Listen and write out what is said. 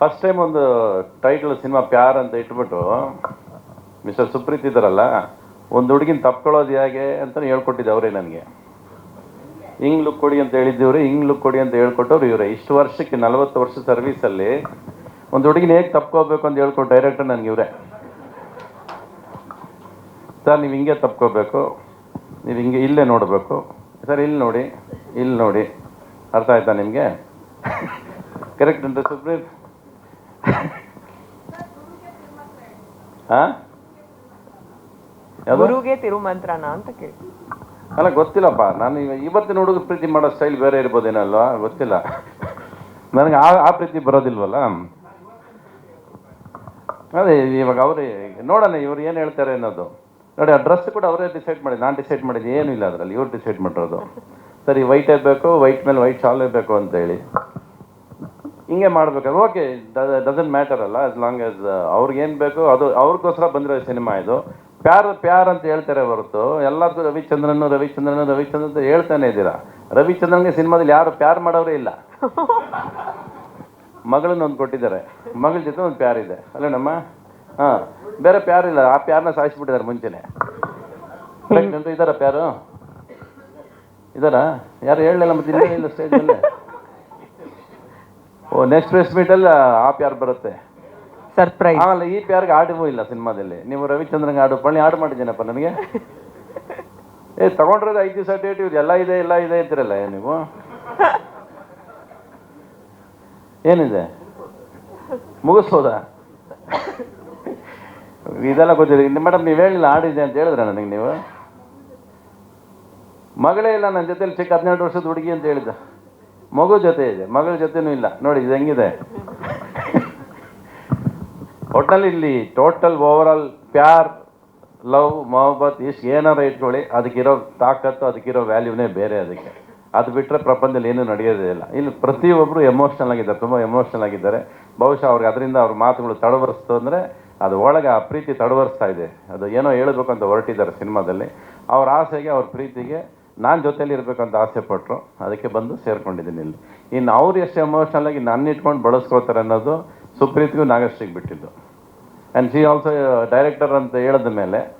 First time ಒಂದು title cinema Pyaar ಅಂತ ಇಟ್ಬಿಟ್ಟು ಮಿಸ್ಟರ್ ಸುಪ್ರೀತ್ ಇದ್ದಾರಲ್ಲ, ಒಂದು ಹುಡುಗಿನ ತಪ್ಕೊಳ್ಳೋದು ಹೇಗೆ ಅಂತ ಹೇಳ್ಕೊಟ್ಟಿದ್ದೆ ಅವರೇ ನನಗೆ. ಹಿಂಗ್ ಲುಕ್ ಕೊಡಿ ಅಂತ ಹೇಳಿದ್ದೀವ್ರಿ, ಹಿಂಗ್ ಲುಕ್ ಕೊಡಿ ಅಂತ ಹೇಳ್ಕೊಟ್ಟವ್ರು ಇವರೇ. ಇಷ್ಟು ವರ್ಷಕ್ಕೆ ನಲವತ್ತು ವರ್ಷ ಸರ್ವೀಸಲ್ಲಿ ಒಂದು ಹುಡುಗಿನ ಹೇಗೆ ತಪ್ಕೋಬೇಕು ಅಂತ ಹೇಳ್ಕೊಟ್ಟು ಡೈರೆಕ್ಟರ್ ನನಗೆ ಇವರೇ. ಸರ್, ನೀವು ಹಿಂಗೆ ತಪ್ಕೋಬೇಕು, ನೀವು ಹಿಂಗೆ ಇಲ್ಲೇ ನೋಡಬೇಕು. ಸರ್, ಇಲ್ಲಿ ನೋಡಿ ಇಲ್ಲಿ ನೋಡಿ. ಅರ್ಥ ಆಯ್ತಾ ನಿಮಗೆ? ಕರೆಕ್ಟ್ ಅಂತ ಸುಪ್ರೀತ್ ಹಾಂ? ಗುರುಗೆ ತಿರುಮಂತ್ರನ ಅಂತ ಕೇಳಿ. ಅಲ್ಲ ಗೊತ್ತಿಲ್ಲಪ್ಪ. ನಾನು ಇವ- ಇವತ್ತಿನ ಹುಡುಗ ಪ್ರೀತಿ ಮಾಡೋ ಸ್ಟೈಲ್ ಬೇರೆ ಇರ್ಬೋದೇನಲ್ವಾ? ಗೊತ್ತಿಲ್ಲ. ನನಗೆ ಆ ಆ ಪ್ರೀತಿ ಬರೋದಿಲ್ವಲ್ಲ? ಅದೇ ಇವಾಗ ಅವರೇ ನೋಡೋಣ ಇವ್ರು ಏನು ಹೇಳ್ತಾರೆ ಅನ್ನೋದು. ನೋಡಿ ಆ ಡ್ರೆಸ್ ಕೂಡ ಅವರೇ ಡಿಸೈಡ್ ಮಾಡಿದ್ದು ನಾನು ಡಿಸೈಡ್ ಮಾಡಿದ್ದು ಏನೂ ಇಲ್ಲ ಅದರಲ್ಲಿ. ಇವ್ರು ಡಿಸೈಡ್ ಮಾಡಿರೋದು. ಸರಿ ವೈಟೇ ಬೇಕು ವೈಟ್ ಮೇಲೆ ವೈಟ್ ಶಾಲೇ ಬೇಕು ಅಂತೇಳಿ ಹಿಂಗೆ ಮಾಡ್ಬೇಕಾದ್ರೆ ಓಕೆ ಡಸಂಟ್ ಮ್ಯಾಟರ್ ಅಲ್ಲ ಆಸ್ ಲಾಂಗ್ ಆಸ್ ಅವ್ರಿಗೆ ಏನು ಬೇಕು ಅದು, ಅವ್ರಿಗೋಸ್ಕರ ಬಂದಿರೋ ಸಿನಿಮಾ ಇದು. ಪ್ಯಾರ್ ಪ್ಯಾರ್ ಅಂತ ಹೇಳ್ತಾರೆ ಹೊರತು ಎಲ್ಲದಕ್ಕೂ ರವಿಚಂದ್ರನ್ ರವಿಚಂದ್ರನ್ ರವಿಚಂದ್ರ ಅಂತ ಹೇಳ್ತಾನೆ ಇದ್ದೀರಾ? ರವಿಚಂದ್ರನ್ಗೆ ಸಿನಿಮಾದಲ್ಲಿ ಯಾರು ಪ್ಯಾರ್ ಮಾಡೋರೇ ಇಲ್ಲ. ಮಗಳನ್ನ ಒಂದು ಕೊಟ್ಟಿದ್ದಾರೆ. ಮಗಳ ಜೊತೆ ಒಂದು ಪ್ಯಾರ್ ಇದೆ. ಅಲ್ಲೇನಮ್ಮ ಹಾಂ, ಬೇರೆ ಪ್ಯಾರ್ ಇಲ್ಲ. ಆ ಪ್ಯಾರ್ನ ಸಾಯಿಸ್ಬಿಟ್ಟಿದ್ದಾರೆ ಮುಂಚೆನೆ. ಅಂತ ಇದ್ದಾರಾ ಪ್ಯಾರು? ಇದಾರ ಯಾರು ಹೇಳಲಿಲ್ಲ ಮತ್ತೆ ಇಲ್ಲ ಸ್ಟೇಜ್ ಸ್ಟೇಜಲ್ಲೇ ಓ ನೆಕ್ಸ್ಟ್ ಪ್ರೆಸ್ ಮೀಟಲ್ಲಿ ಆ ಪ್ಯಾರ್ ಬರುತ್ತೆ? ಸರ್ಪ್ರೈಸ್ ಆಮೇಲೆ ಈ ಪ್ಯಾರ್ಗೆ ಆಡಿಗೂ ಇಲ್ಲ ಸಿನಿಮಾದಲ್ಲಿ. ನೀವು ರವಿಚಂದ್ರನ್ಗೆ ಆಡು ಪಳ್ಳಿ ಆಡು ಮಾಡಿದ್ದೀನಪ್ಪ ನನಗೆ. ಏ ತಗೊಂಡಿರೋದು ಐದು ದಿವಸ ಡೇಟ್ ಇವ್ರು ಎಲ್ಲ ಇದೆ ಎಲ್ಲ ಇದೆ ಇದ್ರಲ್ಲ ನೀವು? ಏನಿದೆ? ಮುಗಿಸ್ಬೋದಾ? ಇದೆಲ್ಲ ಗೊತ್ತಿದೆ. ಮೇಡಮ್ ನೀವು ಹೇಳಿಲ್ಲ ಆಡಿದೆ ಅಂತ ಹೇಳಿದ್ರೆ ನನಗೆ ನೀವು? ಮಗಳೇ ಇಲ್ಲ ನನ್ನ ಜೊತೆಲಿ ಚಿಕ್ಕ ಹದಿನೆಂಟು ವರ್ಷದ ಹುಡುಗಿ ಅಂತ ಹೇಳಿದ್ದ. ಮಗು ಜೊತೆ ಇದೆ. ಮಗಳ ಜೊತೆನೂ ಇಲ್ಲ. ನೋಡಿ, ಇದು ಹೆಂಗಿದೆ? ಒಟ್ನಲ್ಲಿ ಇಲ್ಲಿ ಟೋಟಲ್ ಓವರ್ ಆಲ್ ಪ್ಯಾರ್, ಲವ್, ಮೊಹಬ್ಬತ್ ಇಷ್ಟು ಏನಾರ ಇಟ್ಕೊಳ್ಳಿ, ಅದಕ್ಕಿರೋ ತಾಕತ್ತು, ಅದಕ್ಕಿರೋ ವ್ಯಾಲ್ಯೂನೇ ಬೇರೆ ಅದಕ್ಕೆ. ಅದು ಬಿಟ್ಟರೆ ಪ್ರಪಂಚದಲ್ಲಿ ಏನೂ ನಡೆಯೋದೇ ಇಲ್ಲ. ಇಲ್ಲಿ ಪ್ರತಿಯೊಬ್ಬರು ಎಮೋಷ್ನಲ್ ಆಗಿದ್ದಾರೆ. ತುಂಬ ಎಮೋಷ್ನಲ್ ಆಗಿದ್ದಾರೆ. ಬಹುಶಃ ಅವ್ರಿಗೆ ಅದರಿಂದ ಅವ್ರ ಮಾತುಗಳು ತಡವರಿಸ್ತು ಅಂದರೆ ಅದು ಒಳಗೆ ಆ ಪ್ರೀತಿ ತಡವರಿಸ್ತಾ ಇದೆ. ಅದು ಏನೋ ಹೇಳಬೇಕು ಅಂತ ಹೊರಟಿದ್ದಾರೆ ಸಿನಿಮಾದಲ್ಲಿ. ಅವ್ರ ಆಸೆಗೆ ಅವ್ರ ಪ್ರೀತಿಗೆ ನಾನು ಜೊತೆಲಿ ಇರಬೇಕು ಅಂತ ಆಸೆ ಪಟ್ಟರು ಅದಕ್ಕೆ ಬಂದು ಸೇರ್ಕೊಂಡಿದ್ದೀನಿ ಇಲ್ಲಿ. ಇನ್ನು ಅವ್ರು ಎಷ್ಟು ಎಮೋಷ್ನಲ್ ಆಗಿ ನನ್ನ ಇಟ್ಕೊಂಡು ಬಳಸ್ಕೋತಾರೆ ಅನ್ನೋದು ಸುಪ್ರೀತ್ಗೂ ನಾಗಶ್ರೀಗೆ ಬಿಟ್ಟಿದ್ದು. ಆ್ಯಂಡ್ ಸಿ ಆಲ್ಸೋ ಡೈರೆಕ್ಟರ್ ಅಂತ ಹೇಳಿದ ಮೇಲೆ